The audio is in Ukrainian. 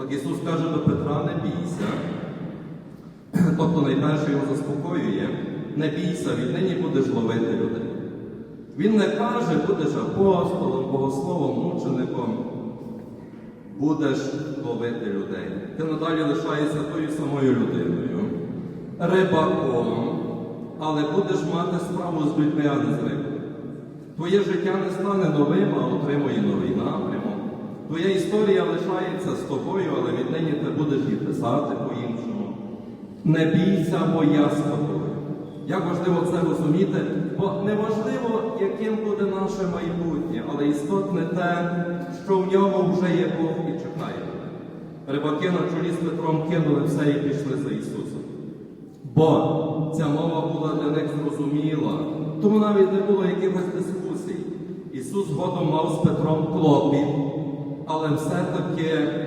Так Ісус каже до Петра, не бійся. Тобто найперше його заспокоює, не бійся, віднині будеш ловити людей. Він не каже, будеш апостолом, богословом, мучеником, будеш ловити людей. Ти надалі лишаєшся тою самою людиною, рибаком, але будеш мати справу з людьми, а не з рибою. Твоє життя не стане новим, а отримує. Твоя історія лишається з тобою, але віднині ти будеш її писати по-іншому. Не бійся, бо я з тобою. Як важливо це розуміти, бо неважливо, яким буде наше майбутнє, але істотне те, що в ньому вже є Бог і чекає. Рибаки на чолі з Петром кинули все і пішли за Ісусом. Бо ця мова була для них зрозуміла, тому навіть не було якихось дискусій. Ісус згодом мав з Петром клопіт, але все-таки.